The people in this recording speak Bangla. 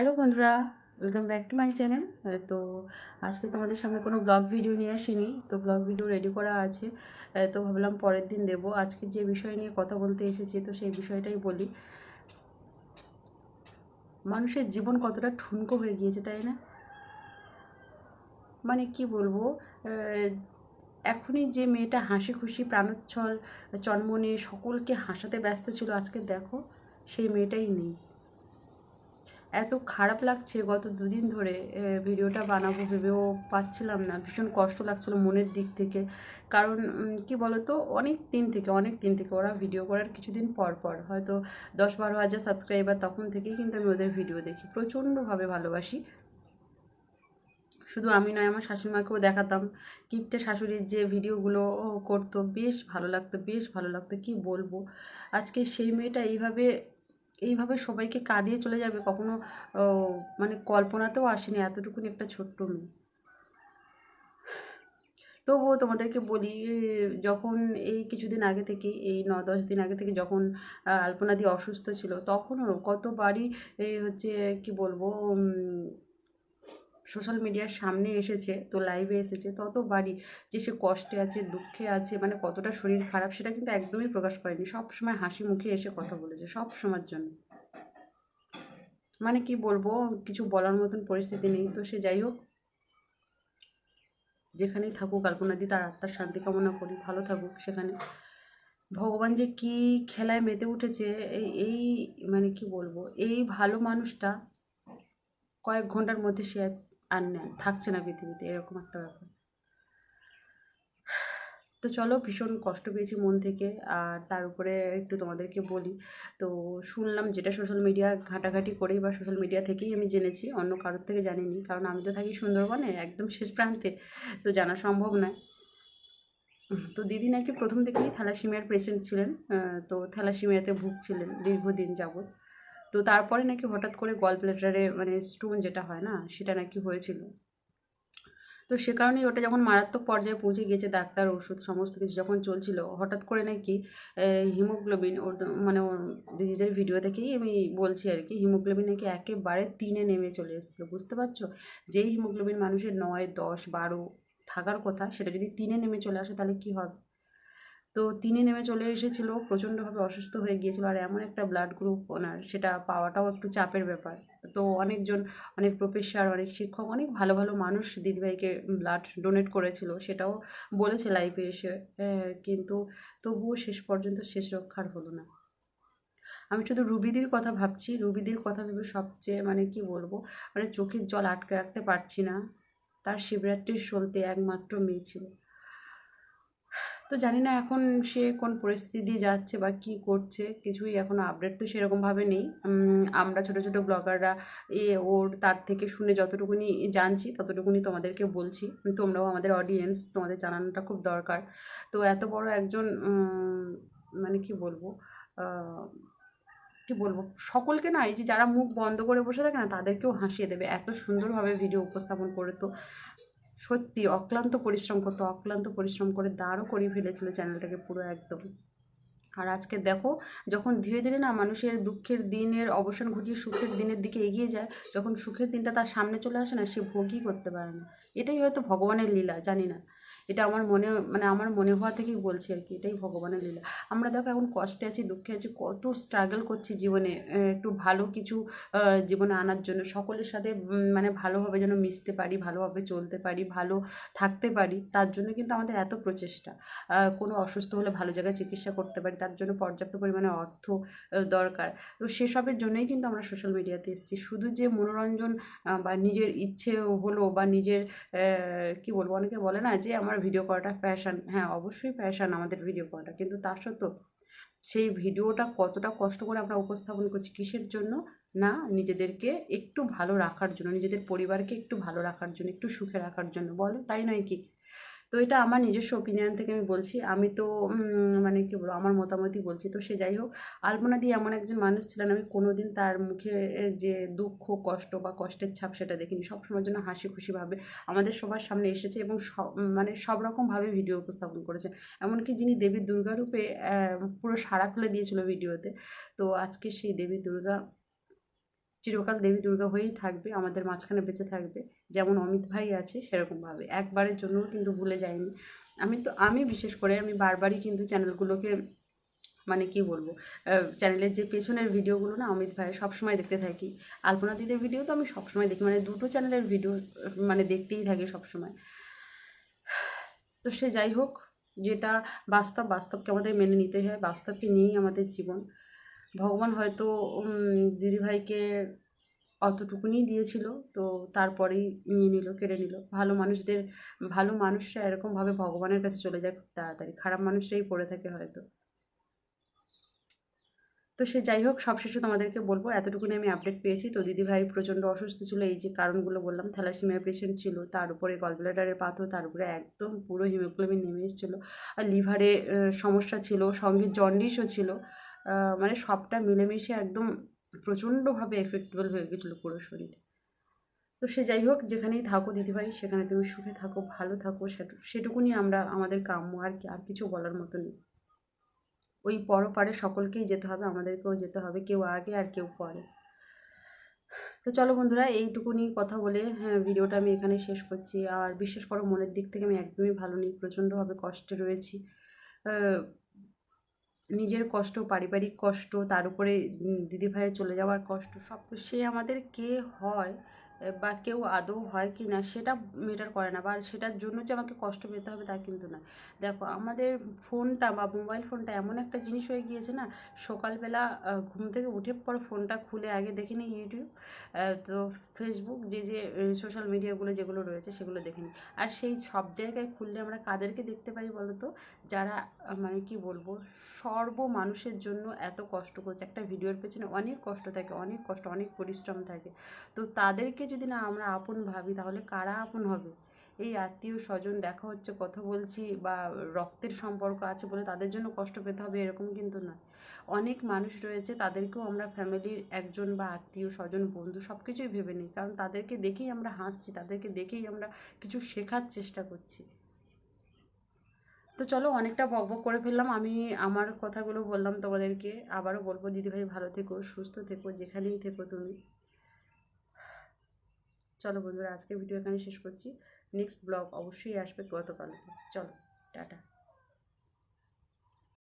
হ্যালো বন্ধুরা welcome back to my channel তো আজকে তোমাদের সামনে কোনো ব্লগ ভিডিও নিয়ে আসিনি। তো ব্লগ ভিডিও রেডি করা আছে। তো ভাবলাম পরের দিন দেব। আজকে যে বিষয় নিয়ে কথা বলতে এসেছি, তো সেই বিষয়টাই বলি। মানুষের জীবন কতটা ঠুনকো হয়ে গিয়েছে, তাই না? মানে কি বলব এখনই যে মেয়েটা হাসি খুশি, প্রাণোচ্ছল, চন্মনে সকলকে হাসাতে ব্যস্ত ছিল, আজকে দেখো সেই মেয়েটাই নেই। এত খারাপ লাগছে গত দুদিন ধরে ভিডিওটা বানাবো ভেবেও পাচ্ছিলাম না। ভীষণ কষ্ট লাগছিল মনের দিক থেকে। কারণ কি বলতো, অনেক দিন থেকে, অনেক দিন থেকে ওরা ভিডিও করার কিছুদিন পর পর, হয়তো দশ বারো হাজার সাবস্ক্রাইবার তখন থেকেই কিন্তু আমি ওদের ভিডিও দেখি। প্রচণ্ডভাবে ভালোবাসি। শুধু আমি নয়, আমার শাশুড়িমাকেও দেখাতাম। কিপটে শাশুড়ির যে ভিডিওগুলো করতো, বেশ ভালো লাগতো, বেশ ভালো লাগতো, কি বলব। আজকে সেই মেয়েটা এইভাবে এইভাবে সবাইকে কাঁদিয়ে চলে যাবে কখনো মানে কল্পনাতেও আসেনি এতটুকুনি একটা ছোট্ট মেয়ে। তবুও তোমাদেরকে বলি, যখন এই কিছুদিন আগে থেকে, এই ন দশ দিন আগে থেকে যখন আলপনাদি অসুস্থ ছিল, তখনও কতবারই হচ্ছে, কি বলব সোশ্যাল মিডিয়ার সামনে এসেছে, তো লাইভে এসেছে, তত বাড়ি যে সে কষ্টে আছে, দুঃখে আছে মানে কতটা শরীর খারাপ সেটা কিন্তু একদমই প্রকাশ করেনি। সব সময় হাসি মুখে এসে কথা বলেছে, সব সময়ের জন্য। মানে কি বলব, কিছু বলার মতন পরিস্থিতি নেই, তো সে যাই হোক। যেখানেই থাকুক কল্পনাদি তার আত্মার শান্তি কামনা করি, ভালো থাকুক সেখানে। ভগবান যে কি খেলায় মেতে উঠেছে, এই এই মানে কি বলব, এই ভালো মানুষটা কয়েক ঘণ্টার মধ্যে সে আর- থাকছে না পৃথিবীতে, এরকম একটা ব্যাপার। তো চলো, ভীষণ কষ্ট পেয়েছি মন থেকে, আর তার উপরে একটু তোমাদেরকে বলি। তো শুনলাম যেটা সোশ্যাল মিডিয়া ঘাটাঘাটি করেই বা সোশ্যাল মিডিয়া থেকেই আমি জেনেছি, অন্য কারোর থেকে জানিনি, কারণ আমি তো থাকি সুন্দরবনে একদম শেষ প্রান্তে, তো জানা সম্ভব নয়। তো দিদি নাকি প্রথম থেকেই থ্যালাসিমিয়ার পেশেন্ট ছিলেন তো থ্যালাসিমিয়াতে ভুগছিলেন দীর্ঘদিন যাবৎ। তো তারপরে নাকি হঠাৎ করে গল ব্লেডারে মানে স্টোন যেটা হয় না, সেটা নাকি হয়েছিল। তো সে কারণেই ওটা যখন মারাত্মক পর্যায়ে পৌঁছে গিয়েছে, ডাক্তার, ওষুধ, সমস্ত কিছু যখন চলছিল, হঠাৎ করে নাকি হিমোগ্লোবিন ওর মানে ওর দিদিদের ভিডিও থেকেই আমি বলছি আর কি হিমোগ্লোবিন নাকি একেবারে তিনে নেমে চলে এসেছিল, বুঝতে পারছ? যেই হিমোগ্লোবিন মানুষের নয়, দশ, বারো থাকার কথা, সেটা যদি তিনে নেমে চলে আসে, তাহলে কি হবে? তো তিনি নেমে চলে এসেছিল প্রচণ্ডভাবে অসুস্থ হয়ে গিয়েছিল আর এমন একটা ব্লাড গ্রুপ ওনার সেটা পাওয়াটাও একটু চাপের ব্যাপার। তো অনেকজন অনেক প্রফেসর অনেক শিক্ষক অনেক ভালো ভালো মানুষ দিদিভাইকে ব্লাড ডোনেট করেছিল সেটাও বলেছে লাইফে এসে। আহ, কিন্তু তবুও শেষ পর্যন্ত শেষ রক্ষার হলো না। আমি শুধু রুবিদির কথা ভাবছি রুবিদির কথা ভেবে সবচেয়ে মানে কি বলব মানে চোখের জল আটকে রাখতে পারছি না। তার শিবরাত্রির সলতে একমাত্র মেয়ে ছিল। তো জানি না এখন সে কোন পরিস্থিতি দিয়ে যাচ্ছে বা কি করছে, কিছুই এখন আপডেট তো সেরকমভাবে নেই। আমরা ছোট ছোট ব্লগাররা এ, ওর, তার থেকে শুনে যতটুকুনি জানছি ততটুকুনি তোমাদেরকে বলছি। তোমরাও আমাদের অডিয়েন্স তোমাদের জানানোটা খুব দরকার। তো এত বড় একজন মানে কি বলব কি বলব, সকলকে না এই যে যারা মুখ বন্ধ করে বসে থাকে না, তাদেরকেও হাসিয়ে দেবে। এত সুন্দরভাবে ভিডিও উপস্থাপন করে তো। সত্যি অক্লান্ত পরিশ্রম করতো, অক্লান্ত পরিশ্রম করে দাঁড়ও করিয়ে ফেলেছিল চ্যানেলটাকে পুরো একদম। আর আজকে দেখো, যখন ধীরে ধীরে না মানুষের দুঃখের দিনের অবসান ঘটিয়ে সুখের দিনের দিকে এগিয়ে যায়, যখন সুখের দিনটা তার সামনে চলে আসে না, সে ভোগই করতে পারে না। এটাই হয়তো ভগবানের লীলা, জানি না। এটা আমার মনে মানে আমার মনে হওয়া থেকেই বলছি আর কি, এটাই ভগবানের লীলা। আমরা দেখো এখন কষ্টে আছি, দুঃখে আছি, কত স্ট্রাগল করছি জীবনে একটু ভালো কিছু জীবনে আনার জন্য। সকলের সাথে মানে ভালোভাবে যেন মিশতে পারি, ভালোভাবে চলতে পারি, ভালো থাকতে পারি, তার জন্য কিন্তু আমাদের এত প্রচেষ্টা। কোনো অসুস্থ হলে ভালো জায়গায় চিকিৎসা করতে পারি, তার জন্য পর্যাপ্ত পরিমাণে অর্থ দরকার। তো সেসবের জন্যই কিন্তু আমরা সোশ্যাল মিডিয়াতে এসেছি। শুধু যে মনোরঞ্জন বা নিজের ইচ্ছে হলো বা নিজের কি বলব, অনেকে বলে না যে আমার ভিডিও করাটা প্যাশান হ্যাঁ অবশ্যই প্যাশান আমাদের ভিডিও করাটা। কিন্তু তা সত্ত্বেও সেই ভিডিওটা কতটা কষ্ট করে আমরা উপস্থাপন করছি কিসের জন্য? না, নিজেদেরকে একটু ভালো রাখার জন্য, নিজেদের পরিবারকে একটু ভালো রাখার জন্য, একটু সুখে রাখার জন্য। বলো, তাই নয় কি? তো এটা আমার নিজস্ব ওপিনিয়ন থেকে আমি বলছি। আমি তো মানে কি বলব, আমার মতামতই বলছি। তো সে যাই হোক, আলপনা দিয়ে এমন একজন মানুষ ছিলেন, আমি কোনোদিন তার মুখে যে দুঃখ, কষ্ট বা কষ্টের ছাপ সেটা দেখিনি। সবসময়ের জন্য হাসি খুশিভাবে আমাদের সবার সামনে এসেছে এবং সব মানে সব রকমভাবে ভিডিও উপস্থাপন করেছেন। এমনকি যিনি দেবী দুর্গা রূপে পুরো সাড়া খুলে দিয়েছিল ভিডিওতে তো আজকে সেই দেবী দুর্গা চিরকাল দেবী দুর্গা হয়েই থাকবে, আমাদের মাঝখানে বেঁচে থাকবে। যেমন অমিত ভাই আছে, সেরকমভাবে। একবারের জন্যও কিন্তু ভুলে যায়নি আমি তো, আমি বিশেষ করে, আমি বারবারই কিন্তু চ্যানেলগুলোকে মানে কি বলব চ্যানেলের যে পেছনের ভিডিওগুলো না, অমিত ভাইয়ের সবসময় দেখতে থাকি। আলপনা দিদের ভিডিও তো আমি সবসময় দেখি মানে দুটো চ্যানেলের ভিডিও মানে দেখতেই থাকি সবসময়। তো সে যাই হোক, যেটা বাস্তব, বাস্তবকে আমাদের মেনে নিতে হয়, বাস্তবকে নিয়েই আমাদের জীবন। ভগবান হয়তো দিদিভাইকে অতটুকুনি দিয়েছিল, তো তারপরেই নিয়ে নিল, কেড়ে নিল। ভালো মানুষদের, ভালো মানুষরা এরকমভাবে ভগবানের কাছে চলে যায় খুব তাড়াতাড়ি। খারাপ মানুষরাই পড়ে থাকে হয়তো। তো সে যাই হোক, সবশেষে তোমাদেরকে বলব, এতটুকুনি আমি আপডেট পেয়েছি। তো দিদিভাই প্রচণ্ড অসুস্থ ছিল, এই যে কারণগুলো বললাম থ্যালাসিমিয়া পেশেন্ট ছিল, তার উপরে গলব্লাডারের পাথর তার উপরে একদম পুরো হিমোগ্লোবিন নেমে এসেছিল আর লিভারে সমস্যা ছিল, সঙ্গে জন্ডিসও ছিল। মানে সবটা মিলেমিশে একদম প্রচণ্ডভাবে এফেক্টেবল হয়ে গেছিল পুরো শরীর। তো সে যাই হোক, যেখানেই থাকো দিদিভাই, সেখানে তুমি সুখে থাকো, ভালো থাকো, সেটু- সেটুকুনি আমরা আমাদের কাম্য আর কি, আর কিছু বলার মতো নেই। ওই পরপারে সকলকেই যেতে হবে, আমাদেরকেও যেতে হবে, কেউ আগে আর কেউ পরে। তো চলো বন্ধুরা, এইটুকুনি কথা বলে হ্যাঁ ভিডিওটা আমি এখানে শেষ করছি। আর বিশেষ করো, মনের দিক থেকে আমি একদমই ভালো নেই, প্রচণ্ডভাবে কষ্টে রয়েছি। নিজের কষ্ট, পারিবারিক কষ্ট, তার উপরে দিদিভাইয়ের চলে যাওয়ার কষ্ট সব সে আমাদের কে হয়? বা কেউ আদৌ হয় কি না, সেটা মেটার করে না বা সেটার জন্য যে আমাকে কষ্ট পেতে হবে তা কিন্তু না। দেখো, আমাদের ফোনটা বা মোবাইল ফোনটা এমন একটা জিনিস হয়ে গিয়েছে না, সকালবেলা ঘুম থেকে উঠে পর ফোনটা খুলে আগে দেখে নিই ইউটিউব তো ফেসবুক যে যে সোশ্যাল মিডিয়াগুলো যেগুলো রয়েছে সেগুলো দেখে নিই। আর সেই সব জায়গায় খুললে আমরা কাদেরকে দেখতে পাই বলো তো যারা মানে কি বলব, সর্ব মানুষের জন্য এত কষ্ট করছে। একটা ভিডিওর পেছনে অনেক কষ্ট থাকে, অনেক কষ্ট, অনেক পরিশ্রম থাকে। তো তাদেরকে যদি না আমরা আপন ভাবি, তাহলে কারা আপন হবে? এই আত্মীয় স্বজন দেখা হচ্ছে, কথা বলছি বা রক্তের সম্পর্ক আছে বলে তাদের জন্য কষ্ট পেতে হবে, এরকম কিন্তু নয়। অনেক মানুষ রয়েছে, তাদেরকেও আমরা ফ্যামিলির একজন বা আত্মীয় স্বজন, বন্ধু সব কিছুই ভেবে নিই। কারণ তাদেরকে দেখেই আমরা হাসছি, তাদেরকে দেখেই আমরা কিছু শেখার চেষ্টা করছি। তো চলো অনেকটা বকবক করে ফেললাম। আমি আমার কথাগুলো বললাম তোমাদেরকে। আবারও বলব, দিদিভাই ভালো থেকো, সুস্থ থেকো, যেখানেই থেকো তুমি। চলো বন্ধুরা আজকে ভিডিও এখানে শেষ করছি। নেক্সট ব্লগ অবশ্যই আসবে গতকালকে। চলো টাটা।